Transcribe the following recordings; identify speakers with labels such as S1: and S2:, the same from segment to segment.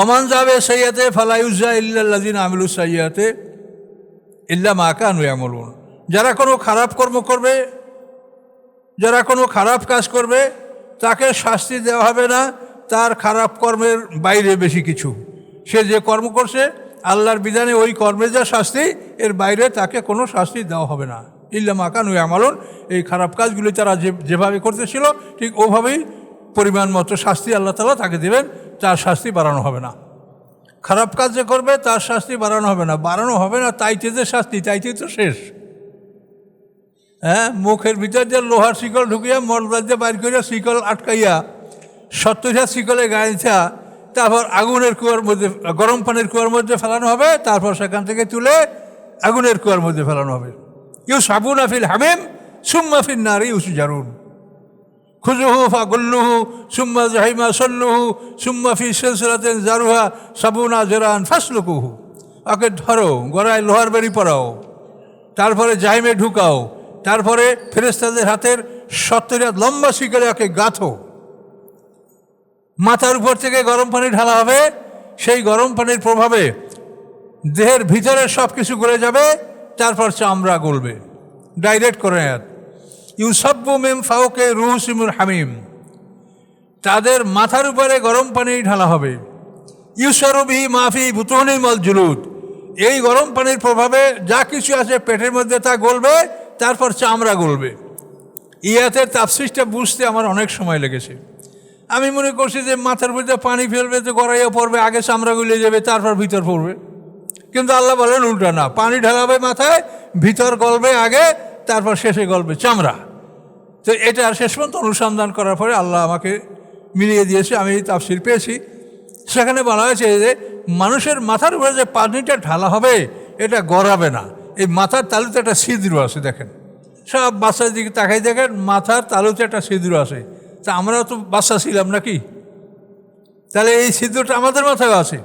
S1: অমান যাবে সৈয়াতে ফালাইউজা ইল্লাল্লাদিন আমিলু সাইয়াতে, ইল্লা মাকা নুয়ামলুন যারা কোনো খারাপ কর্ম করবে, যারা কোনো খারাপ কাজ করবে, তাকে শাস্তি দেওয়া হবে না, তার খারাপ কর্মের বাইরে বেশি কিছু। সে যে কর্ম করছে, আল্লাহর বিধানে ওই কর্মের যা শাস্তি, এর বাইরে তাকে কোনো শাস্তি দেওয়া হবে না। ইল্লা মাকানু আমালন এই খারাপ কাজগুলি তারা যে যেভাবে করতেছিল, ঠিক ওভাবেই পরিমাণ মতো শাস্তি আল্লাহ তালা তাকে দেবেন। তার শাস্তি বাড়ানো হবে না। খারাপ কাজ যে করবে, তার শাস্তি বাড়ানো হবে না। বাড়ানো হবে না, তাইতে যে শাস্তি, তাইতে তো শেষ। হ্যাঁ মুখের ভিতর যে লোহার শিকল ঢুকিয়া মরদার দিয়ে বাইর করিয়া শিকল আটকাইয়া, সত্যটা শিকলে গাইছা, তারপর আগুনের কুয়ার মধ্যে, গরম পানির কুয়ার মধ্যে ফেলানো হবে, তারপর সেখান থেকে তুলে আগুনের কুয়ার মধ্যে ফেলানো হবে। ইউ সাবুন আফিল হামিম সুম্মাফিল নারী উসু জারুন খুজুহু ফা গুল্লুহু, সুম্মা জাহিমা সল্লুহু, সুম্মা ফি সিলসিলাতেন জারুহা, সাবুনা জেরান ফাসলুকুহু। ওকে ধরো, গড়ায় লোহার বেরি পরাও, তারপরে জাহিমে ঢুকাও, তারপরে ফেরেস্তাদের হাতের সত্তরিয়া লম্বা শিকারে ওকে গাঁথো। মাথার উপর থেকে গরম পানি ঢালা হবে, সেই গরম পানির প্রভাবে দেহের ভিতরে সব কিছু গলে যাবে, তারপর চামড়া গলবে। ডাইরেক্ট করে নেয় ইউসব্বু মেম ফাউকে রুহসিমুর হামিম। তাদের মাথার উপরে গরম পানি ঢালা হবে। ইউসরবি মাফি বুতনিমল জুলুদ। এই গরম পানির প্রভাবে যা কিছু আছে পেটের মধ্যে তা গলবে, তারপর চামড়া গলবে। ইয়াতের তাপসিসটা বুঝতে আমার অনেক সময় লেগেছে। আমি মনে করছি যে মাথার ভিতরে পানি ফেলবে, তো গড়াইয়া পড়বে, আগে চামড়া গুলিয়ে যাবে, তারপর ভিতর পড়বে। কিন্তু আল্লাহ বলেন, উল্টা না। পানি ঢালাবে মাথায়, ভিতর গলবে আগে, তারপর শেষে গলবে চামড়া। তো এটা শেষ পর্যন্ত অনুসন্ধান করার পরে আল্লাহ আমাকে মিলিয়ে দিয়েছে, আমি তাফসির পেয়েছি। সেখানে বলা হয়েছে যে মানুষের মাথার উপরে যে পানিটা ঢালা হবে, এটা গড়াবে না। এই মাথার তালুতে একটা ছিদ্র আছে, দেখেন। সব বাচ্চার দিকে তাকাই দেখেন, মাথার তালুতে একটা ছিদ্র আছে। তা আমরাও তো বাচ্চা ছিলাম নাকি? তাহলে এই ছিদ্রটা আমাদের মাথায় আছে।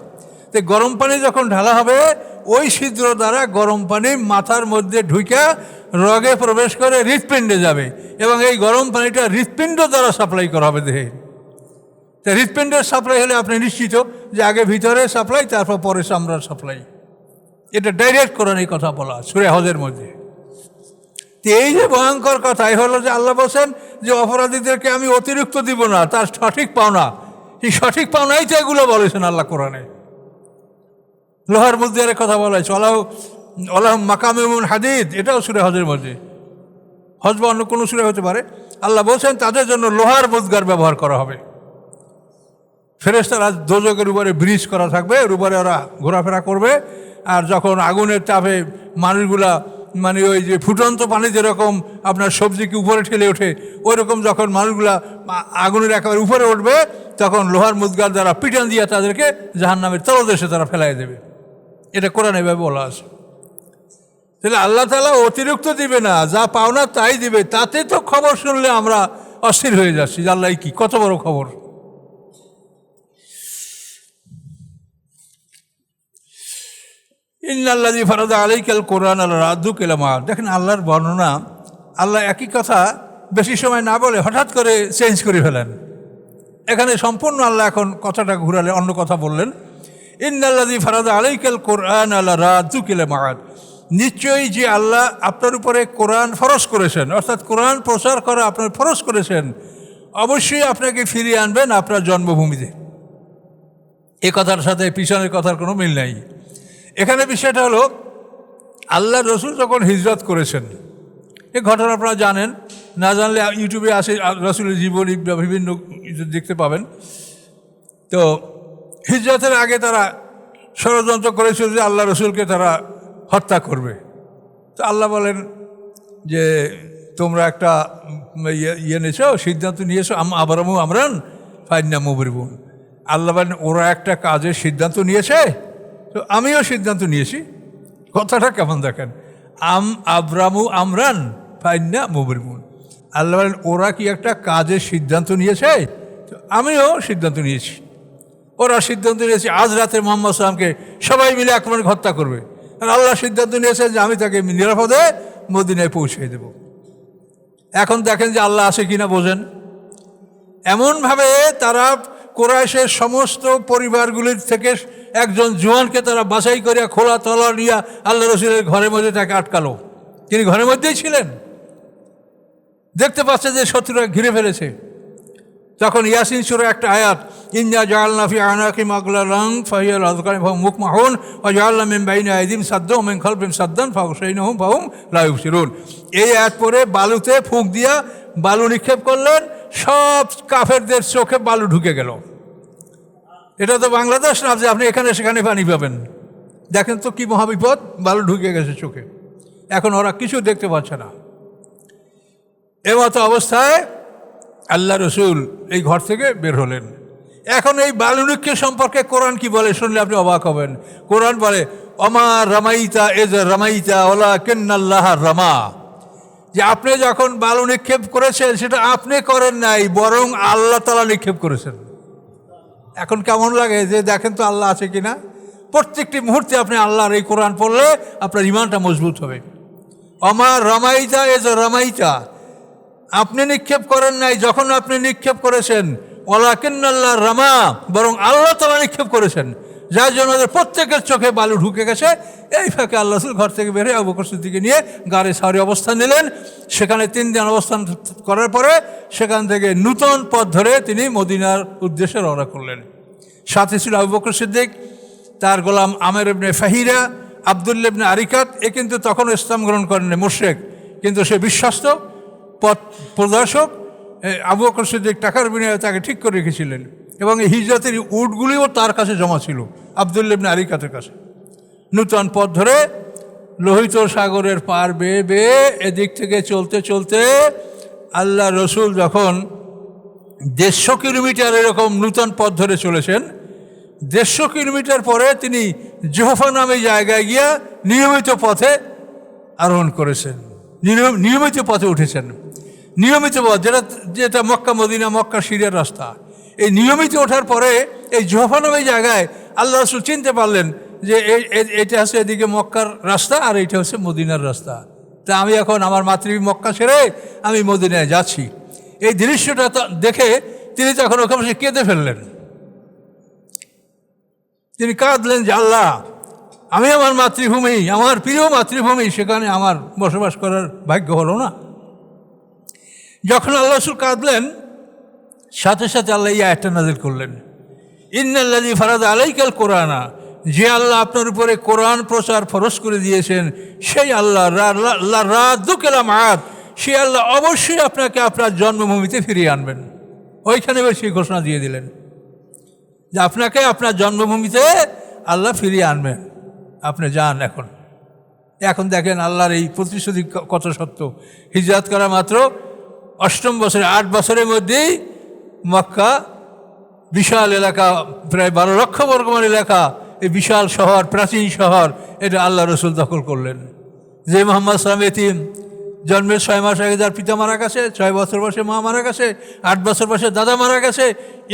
S1: তো গরম পানি যখন ঢালা হবে ওই ছিদ্র দ্বারা গরম পানি মাথার মধ্যে ঢুকে রগে প্রবেশ করে হৃৎপিণ্ডে যাবে এবং এই গরম পানিটা হৃৎপিণ্ড দ্বারা সাপ্লাই করা হবে দেহে। তা হৃৎপিণ্ডের সাপ্লাই হলে আপনি নিশ্চিত যে আগে ভিতরে সাপ্লাই, তারপর পরে চামড়ার সাপ্লাই। এটা ডাইরেক্ট করেন এই কথা বলা, সুরে হজের মধ্যে। তো এই যে ভয়ঙ্কর কথা এই হলো যে আল্লাহ বলছেন যে অপরাধীদেরকে আমি অতিরিক্ত দিব না, তার সঠিক পাওনা। এই সঠিক পাওনাই তো এগুলো বলেছেন আল্লাহ কোরআনে। লোহার মধ্যে কথা বলা হয়েছে। অলাহ অলাহ মাকামিমুন হাদিদ, এটাও সুরে হজের মধ্যে। হজ বা অন্য কোনো সুরে হতে পারে। আল্লাহ বলছেন, তাদের জন্য লোহার মুদগার ব্যবহার করা হবে। ফেরেস্তারা দোজকের উপরে ব্রিজ করা থাকবে, এর উপরে ওরা ঘোরাফেরা করবে। আর যখন আগুনের চাপে মানুষগুলা মানে ওই যে ফুটন্ত পানি যেরকম আপনার সবজিকে উপরে ঠেলে ওঠে ওই রকম যখন মানুষগুলা আগুনের একেবারে উপরে উঠবে, তখন লোহার মুদগার দ্বারা পিটান দিয়ে তাদেরকে জাহান নামের তলদেশে তারা ফেলাই দেবে। এটা কোরআন এভাবে বলা আছে। তাহলে আল্লাহ তালা অতিরিক্ত দিবে না, যা পাওনা তাই দিবে, তাতে তো খবর শুনলে আমরা অস্থির হয়ে যাচ্ছি আল্লাহ কি, কত বড় খবর। ইন্নাল্লাদি ফারাদা আলাইকাল কোরআন আল্লাহ রাদু কেলামা দেখেন আল্লাহর বর্ণনা, আল্লাহ একই কথা বেশি সময় না বলে হঠাৎ করে চেঞ্জ করে ফেলেন। এখানে সম্পূর্ণ আল্লাহ এখন কথাটা ঘুরালে অন্য কথা বললেন। ইন্নাল্লাদি ফারাদা আলাইকাল কোরআন আল্লাহ রাদু কেলামাত নিশ্চয়ই যে আল্লাহ আপনার উপরে কোরআন ফরজ করেছেন, অর্থাৎ কোরআন প্রচার করা আপনার ফরজ করেছেন, অবশ্যই আপনাকে ফিরিয়ে আনবেন আপনার জন্মভূমিতে। এ কথার সাথে পিছনের কথার কোনো মিল নাই। এখানে বিষয়টা হলো আল্লাহ রসুল যখন হিজরত করেছেন, এ ঘটনা আপনারা জানেন, না জানলে ইউটিউবে আসে রসুলের জীবনী বিভিন্ন দেখতে পাবেন। তো হিজরতের আগে তারা ষড়যন্ত্র করেছিল যে আল্লাহ রসুলকে তারা হত্যা করবে। তো আল্লাহ বলেন যে, তোমরা একটা ইয়ে ইয়ে নিয়েছো, সিদ্ধান্ত নিয়েছো আবারমু আমরান ফাইন্না মুবরিবুন। আল্লাহ বলেন, ওরা একটা কাজের সিদ্ধান্ত নিয়েছে, তো আমিও সিদ্ধান্ত নিয়েছি। কথাটা কেমন দেখেন? আম আবরামু আমরান ফাইন্না মুবরিবুন। আল্লাহ বলেন, ওরা কি একটা কাজের সিদ্ধান্ত নিয়েছে? তো আমিও সিদ্ধান্ত নিয়েছি। ওরা সিদ্ধান্ত নিয়েছে, আজ রাতে মোহাম্মদ সালামকে সবাই মিলে আক্রমণ হত্যা করবে। আর আল্লাহ সিদ্ধান্ত নিয়েছে যে আমি তাকে নিরাপদে মদিনায় পৌঁছে দেব। এখন দেখেন যে আল্লাহ আছে কিনা বোঝেন। এমনভাবে তারা কোরআশের সমস্ত পরিবারগুলির থেকে একজন জোয়ানকে তারা বাছাই করিয়া খোলা তলা নিয়ে আল্লাহ রসুলের ঘরের মধ্যে তাকে আটকালো। তিনি ঘরের মধ্যেই ছিলেন। দেখতে পাচ্ছে যে শত্রুরা ঘিরে ফেলেছে। তখন ইয়াসিন সুরে একটা আয়াত ইন্দিয়া জাহালনাফি আনাকি মাগলা রং ফাহিয়াল আজকান ভাউ মুখ মাহুন ও জাহাল্লা মেম বাইন আইদিম সাদ্দ মেন খলফিম সাদ্দান ফাউ সৈন হুম ফাহুম লাইব সিরুন এই আয়াত পরে বালুতে ফুঁক দিয়া বালু নিক্ষেপ করলেন, সব কাফেরদের চোখে বালু ঢুকে গেল। এটা তো বাংলাদেশ না যে আপনি এখানে সেখানে পানি পাবেন। দেখেন তো কি মহাবিপদ, বালু ঢুকে গেছে চোখে। এখন ওরা কিছু দেখতে পাচ্ছে না। এমতো অবস্থায় আল্লাহ রসুল এই ঘর থেকে বের হলেন। এখন এই বালুনিক্ষের সম্পর্কে কোরআন কি বলে শুনলে আপনি অবাক হবেন। কোরআন বলে অমার রামাইতা এজ রামাইতা, ওলা কেন্নাল্লাহ রামা। যে আপনি যখন বালু নিক্ষেপ করেছেন, সেটা আপনি করেন নাই, বরং আল্লাহ তালা নিক্ষেপ করেছেন। এখন কেমন লাগে যে দেখেন তো আল্লাহ আছে কিনা? প্রত্যেকটি মুহূর্তে আপনি আল্লাহর এই কোরআন পড়লে আপনার ইমানটা মজবুত হবে। অমার রামাইতা এজ রামাইতা। আপনি নিক্ষেপ করেন নাই, যখন আপনি নিক্ষেপ করেছেন ওলাকিন্নাল্লাহ রামা, বরং আল্লাহ তালা নিক্ষেপ করেছেন। যার জন্য ওদের প্রত্যেকের চোখে বালু ঢুকে গেছে। এই ফাঁকে আল্লাহ ঘর থেকে বেরিয়ে আবু বকর নিয়ে গাড়ি সারি অবস্থান নিলেন। সেখানে তিন দিন অবস্থান করার পরে সেখান থেকে নূতন পথ ধরে তিনি মদিনার উদ্দেশ্যে রওনা করলেন। সাথে ছিল আবু বকর সিদ্দিক, তার গোলাম আমের ইবনে ফাহিরা আবদুল্লা ইবনে আরিকাত। এ কিন্তু তখন ইসলাম গ্রহণ করেননি মুশ্রেক, কিন্তু সে বিশ্বস্ত। পথ প্রদর্শক আবু বকর সিদ্দিক টাকার বিনিময়ে তাকে ঠিক করে রেখেছিলেন। এবং এই হিজরতের উটগুলিও তার কাছে জমা ছিল আবদুল্লা ইবনে আরিকাতের কাছে। নূতন পথ ধরে লোহিত সাগরের পার বেয়ে বেয়ে এদিক থেকে চলতে চলতে আল্লাহ রসুল যখন দেড়শো কিলোমিটার এরকম নূতন পথ ধরে চলেছেন, দেড়শো কিলোমিটার পরে তিনি জোহফা নামে জায়গায় গিয়া নিয়মিত পথে আরোহণ করেছেন, নিয়ম- নিয়মিত পথে উঠেছেন। নিয়মিত পথ যেটা যেটা মক্কা মদিনা, মক্কা সিরিয়ার রাস্তা। এই নিয়মিত ওঠার পরে এই জোহফা নামে জায়গায় আল্লাহ রসুল চিনতে পারলেন যে এটা হচ্ছে এদিকে মক্কার রাস্তা আর এটা হচ্ছে মদিনার রাস্তা। তা আমি এখন আমার মাতৃ মক্কা ছেড়ে আমি মদিনায় যাচ্ছি। এই দৃশ্যটা দেখে তিনি তখন ওখানে বসে কেঁদে ফেললেন। তিনি কাঁদলেন যে আল্লাহ, আমি আমার মাতৃভূমি, আমার প্রিয় মাতৃভূমি, সেখানে আমার বসবাস করার ভাগ্য হলো না। যখন আল্লাহ রসুল কাঁদলেন, সাথে সাথে আল্লাহ এই আয়টা নাজিল করলেন। ইন্নাল্লাজি ফারাদ আলাইকাল কোরআনা, যে আল্লাহ আপনার উপরে কোরআন প্রচার ফরজ করে দিয়েছেন, সেই আল্লাহ রাদুকেলাম আয়াত সেই আল্লাহ অবশ্যই আপনাকে আপনার জন্মভূমিতে ফিরিয়ে আনবেন। ওইখানে বেশি ঘোষণা দিয়ে দিলেন যে আপনাকে আপনার জন্মভূমিতে আল্লাহ ফিরিয়ে আনবেন। আপনি যান এখন। এখন দেখেন আল্লাহর এই প্রতিশ্রুতি কত সত্য। হিজরত করা মাত্র অষ্টম বছরে আট বছরের মধ্যেই মক্কা বিশাল এলাকা, প্রায় বারো লক্ষ বর্গমান এলাকা, এই বিশাল শহর, প্রাচীন শহর, এটা আল্লাহ রসুল দখল করলেন। যে মোহাম্মদ সালাম এতিম, জন্মের ছয় মাস আগে যার পিতা মারা গেছে, ছয় বছর বয়সে মা মারা গেছে, আট বছর বয়সে দাদা মারা গেছে,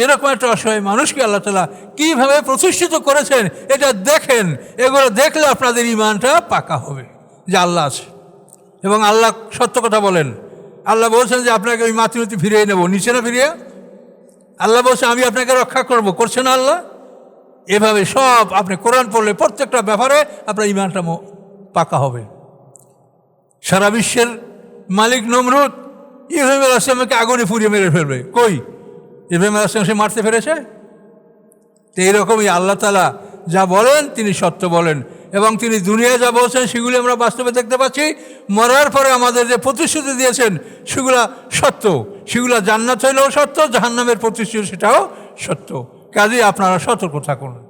S1: এরকম একটা অসহায় মানুষকে আল্লাহ তালা কীভাবে প্রতিষ্ঠিত করেছেন, এটা দেখেন, এগুলো দেখলে আপনাদের ইমানটা পাকা হবে, যে আল্লাহ আছে। এবং আল্লাহ সত্য কথা বলেন আল্লাহ বলছেন যে আপনাকে ওই মাতৃমতি ফিরিয়ে নেব। নিচে না ফিরিয়ে? আল্লাহ বলছে, আমি আপনাকে রক্ষা করব। করছে না আল্লাহ? এভাবে সব আপনি কোরআন পড়লে প্রত্যেকটা ব্যাপারে আপনার ইমানটা পাকা হবে। সারা বিশ্বের মালিক নমরুদ ইব্রাহিম আল আসলামকে আগুনে পুড়িয়ে মেরে ফেলবে। কই? ইব্রাহিম আল আসলাম সে মারতে পেরেছে তো এইরকমই আল্লাহ তালা যা বলেন তিনি সত্য বলেন। এবং তিনি দুনিয়ায় যা বলছেন, সেগুলি আমরা বাস্তবে দেখতে পাচ্ছি। মরার পরে আমাদের যে প্রতিশ্রুতি দিয়েছেন, সেগুলা সত্য। সেগুলা জান্নাত হইলেও সত্য, জাহান্নামের প্রতিশ্রুতি সেটাও সত্য। কাজেই আপনারা সতর্ক থাকুন।